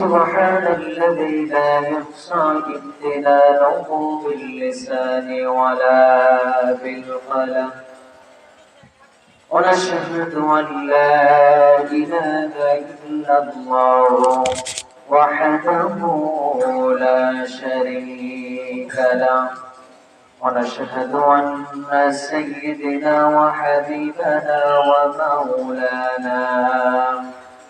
سبحان الذي لا يحصى امتنانه باللسان ولا بالقلم. ونشهد أن لا إله إلا الله وحده لا شريك له. ونشهد أن سيدنا وحبيبنا ومولانا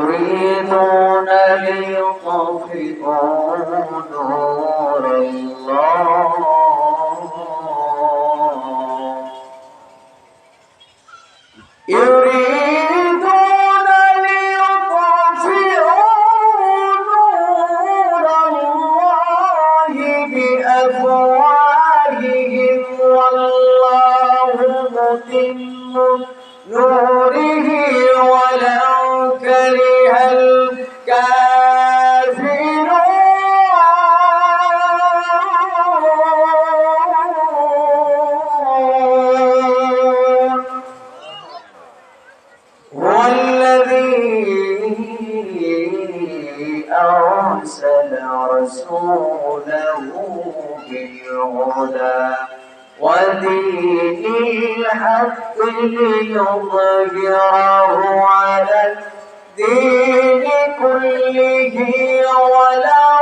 يريدون ليطفئوا نور الله. يريد نوره ولو أرسل رسوله بالهدى ودين الحق ليظهره على الدين كله ولو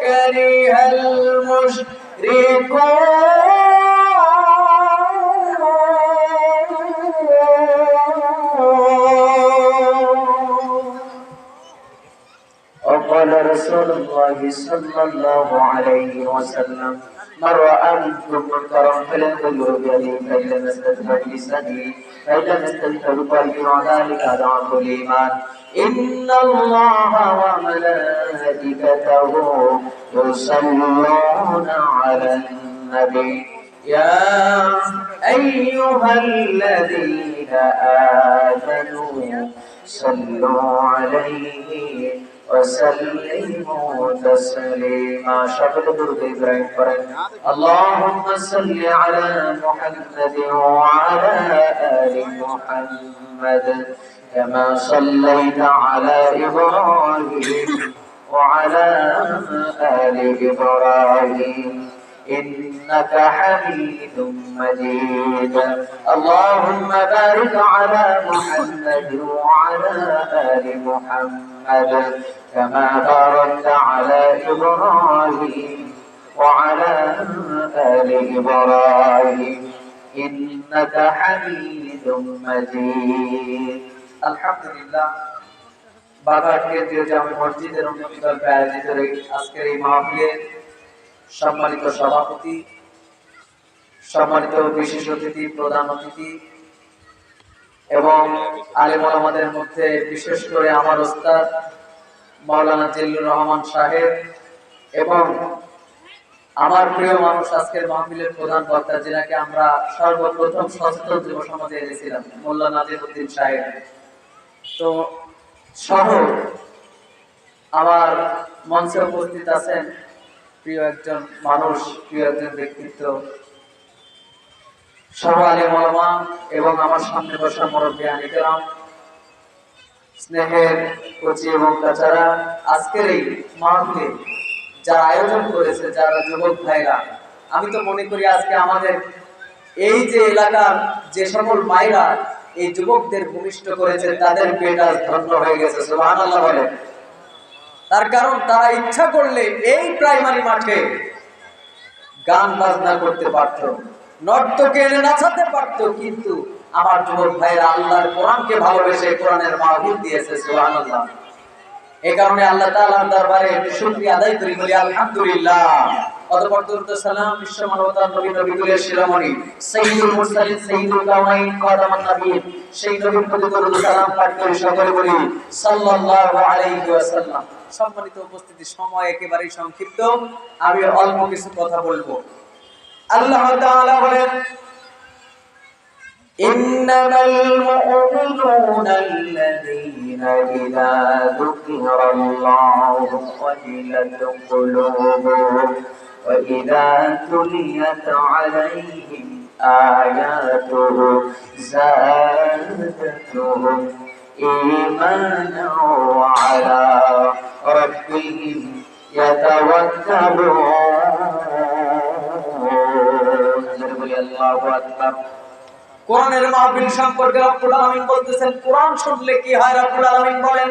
كره المشركون. رسول الله صلى الله عليه وسلم. من رأى منكم منكرا فليغير بيده فإن لم يستطع بلسانه فإن لم يستطع بقلبه وذلك الإيمان. إن الله وملائكته يصلون على النبي. يا أيها الذين آمنوا صلوا عليه وسلموا تسليما شكل درد إبراهيم فرن اللهم صل على محمد وعلى آل محمد كما صليت على إبراهيم وعلى آل إبراهيم. إنك حميد مجيد. اللهم بارك على محمد وعلى آل محمد كما باركت على إبراهيم وعلى آل إبراهيم إنك حميد مجيد الحمد لله বাবা কেন্দ্রীয় জামে মসজিদের উন্নতি দলকে আয়োজিত এই আজকের এই মাহফিলের সম্মানিত সভাপতি সম্মানিত বিশেষ অতিথি প্রধান অতিথি এবং আলেম আমাদের মধ্যে, বিশেষ করে আমার ওস্তাদ মাওলানা জিল্লুর রহমান সাহেব এবং আমার প্রিয় মানুষ আজকের মাহফিলের প্রধান বক্তা, যেনাকে আমরা সর্বপ্রথম সচেতন যুব সমাজে এনেছিলাম, মোল্লা নাজিরুদ্দিন সাহেব। তো সহ আমার মঞ্চে উপস্থিত আছেন প্রিয় একজন মানুষ, প্রিয় একজন ব্যক্তিত্ব এবং আমার সামনে বসা স্নেহের কচি এবং তাছাড়া আজকের এই মাহফিলে যারা আয়োজন করেছে, যারা যুবক ভাইরা, আমি তো মনে করি আজকে আমাদের এই যে এলাকার যে সকল মায়েরা এই যুবকদের ভূমিষ্ঠ করেছে, তাদের পেট ধন্য হয়ে গেছে বলেন। তার কারণ তারা ইচ্ছা করলে এই প্রাইমারি মাঠে গান বাজনা করতে পারতো। নর্তকে এনে নাচাতে পারতো, কিন্তু আমার যুবক আল্লাহর কোরআনকে ভালোবেসে কোরআনের মাহফিল দিয়েছে কারণে আল্লাহ তাআলার দরবারে শুকরিয়া আদায় করি, বলি আলহামদুলিল্লাহ। অতঃপর সালাম বিশ্ব মানবতার নবী নবী মুরসালিন সেই নবীর প্রতি সালাম পাঠ সকলে বলি সাল্লাল্লাহু আলাইহি ওয়াসাল্লাম। সম্মানিত উপস্থিতি, সময় একেবারেই সংক্ষিপ্ত। আমি অল্প কিছু কথা বলব। আল্লাহ তাআলা বলেন إنما المؤمنون الذين إذا ذكر الله وجلت قلوبهم وإذا تليت عليهم آياته زادتهم إيمانا وعلى ربهم يتوكلون আল্লাহু আকবার। কোরআনের মাহফিল সম্পর্কে রব্বুল আলামিন বলতেছেন, কোরআন শুনলে কি হয় রব্বুল আলামিন বলেন?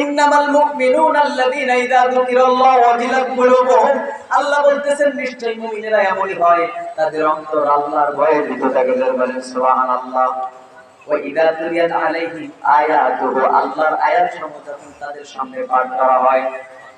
ইন্নামাল মুমিনুনা আল্লাযীনা ইযা যুকিরাল্লাহু ওয়াজিলাত কুলুবুহুম। আল্লাহ বলতেছেন নিশ্চয় মুমিনেরা এমনই হয়, তাদের অন্তর আল্লাহর ভয়ে ভীত থাকে বলেন মানে সুবহানাল্লাহ। ওয়া ইযা তুলিয়াত আলাইহিম আয়াতুহু, আল্লাহর আয়াতসমূহ যখন তাদের সামনে পাঠ করা হয়।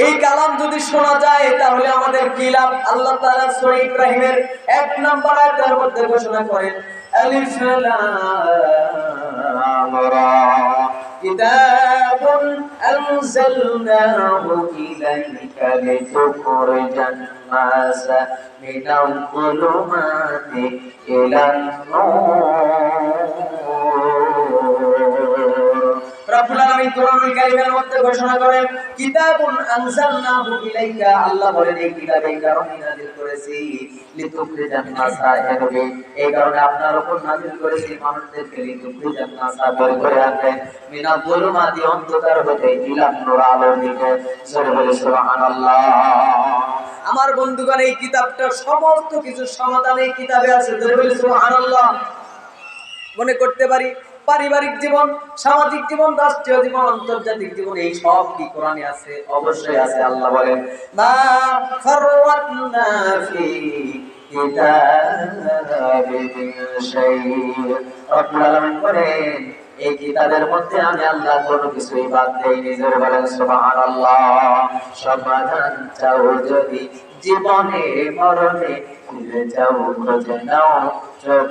এই কালাম যদি শোনা যায়, তাহলে আমাদের কি লাভ? আল্লাহ তালা সূরা ইব্রাহিমের এক নম্বর আয়াতের মধ্যে ঘোষণা করেন, আলিফ কিতাবুন আনজালনাহু ইলাইকা লিতুখরিজান নাস মিনাল ইলান নূর. আলামিন কোরআনুল কারীমের মধ্যে ঘোষণা করেন, কিতাবুন আনজালনাহু ইলাইকা আল্লাহ বলেন, এই কিতাব এই কারণে নাযিল করেছি, লিতুখরিজান নাসা এই কারণে আপনার উপর নাযিল করেছি, মানুষদেরকে লিতুখরিজান নাসা বের করে আনতে মিনাল যুলুমাতি অন্ধকার হতে নূর আলোর দিকে। সুবহানাল্লাহ আমার বন্ধুগণ, এই কিতাবটা সমস্ত কিছু সমাধান এই কিতাবে আছে। সুবহানাল্লাহ মনে করতে পারি পারিবারিক জীবন, সামাজিক জীবন, রাষ্ট্রীয় জীবন, আন্তর্জাতিক জীবন, এই সব কি কোরআনে আছে? অবশ্যই আছে, আল্লাহ বলেন জীবনে, মরণে যাও, খুঁজে নাও চোখ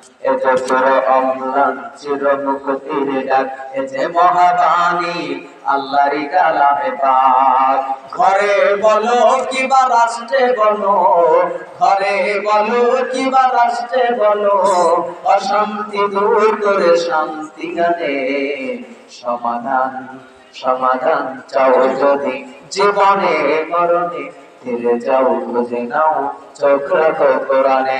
এ যে চির অম্লান ঘরে বলো, কিবা রাষ্ট্রে বলো। ঘরে বলো, কিবা রাষ্ট্রে বলো। অশান্তি দূর করে শান্তি গানে সমাধান সমাধান চাও যদি জীবনে, মরণে। ফিরে যাও, খুঁজে নাও, চোখ রাখো কোরআনে।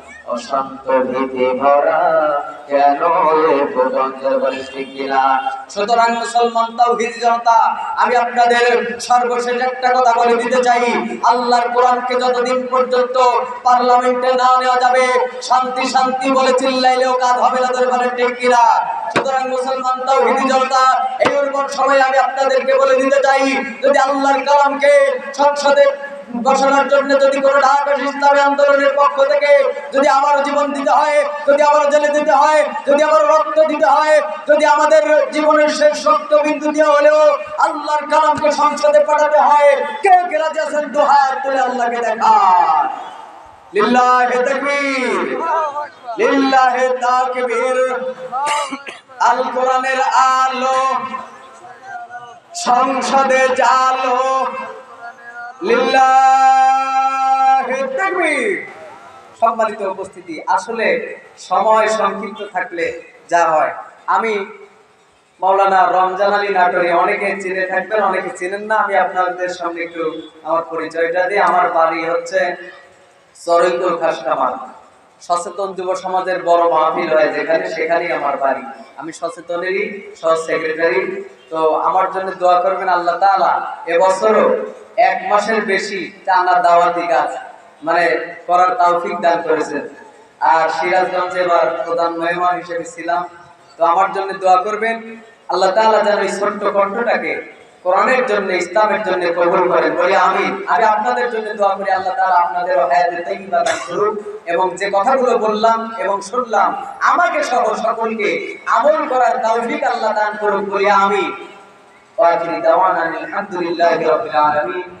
অশান্ত ভীতি ভরা, কেন সুতরাং মুসলমান তাওহীদ জনতা, আমি আপনাদের সর্বশেষ একটা কথা বলে দিতে চাই। আল্লাহর কোরআনকে যতদিন পর্যন্ত পার্লামেন্টে না নেওয়া যাবে, শান্তি শান্তি বলে চিল্লাইলেও কাজ হবে না দরবারে ঠিক কিনা? সুতরাং মুসলমান তাওহীদ জনতা, এই উর্বর সময় আমি আপনাদেরকে বলে দিতে চাই, যদি আল্লাহর কালামকে সংসদে ঘোষণার জন্য যদি কোনো ঢাকা ইসলামী আন্দোলনের পক্ষ থেকে যদি আমার জীবন দিতে হয়, যদি আমার জেলে দিতে হয়, যদি আমার রক্ত দিতে হয়, যদি আমাদের জীবনের শেষ রক্ত বিন্দু দিয়ে হলেও আল্লাহর কালামকে সংসদে পাঠাতে হয়, কে রাজি আছেন? দু হাত তুলে আল্লাহকে দেখান লিল্লাহে তাকবীর। লিল্লাহে তাকবীর। আল কোরআনের আলো সংসদে জালো লিল্লাহে সম্মানিত উপস্থিতি। আসলে সময় সংক্ষিপ্ত থাকলে যা হয়। আমি মাওলানা রমজান আলী নাটোরে, অনেকে চিনে থাকবেন, অনেকে চিনেন না। আমি আপনাদের সামনে একটু আমার পরিচয়টা দিই। আমার বাড়ি হচ্ছে সরৈকুল খাসকামাল সচেতন যুব সমাজের বড় মাহফিল হয় যেখানে, সেখানেই আমার বাড়ি। আমি সচেতনেরই সহ সেক্রেটারি তো আমার জন্য দোয়া করবেন আল্লাহ তাআলা। এবছরও এক মাসের বেশি টানা দাওয়াতি কাজ মানে করার তৌফিক দান করেছেন। আর সিরাজগঞ্জে এবার প্রধান মেহমান হিসেবে ছিলাম। তো আমার জন্য দোয়া করবেন, আল্লাহ তাআলা যেন এই ছোট্ট কণ্ঠটাকে কোরআনের জন্য, ইসলামের জন্য কবুল করেন। বলে আমি আমি আপনাদের জন্য দোয়া করি, আল্লাহ তাআলা আপনাদের করুন এবং যে কথাগুলো বললাম এবং শুনলাম, আমাকে সহ সকলকে আমল করার তৌফিক আল্লাহ দান করুন বলে আমি আলহামদুলিল্লাহি রাব্বিল আলামিন।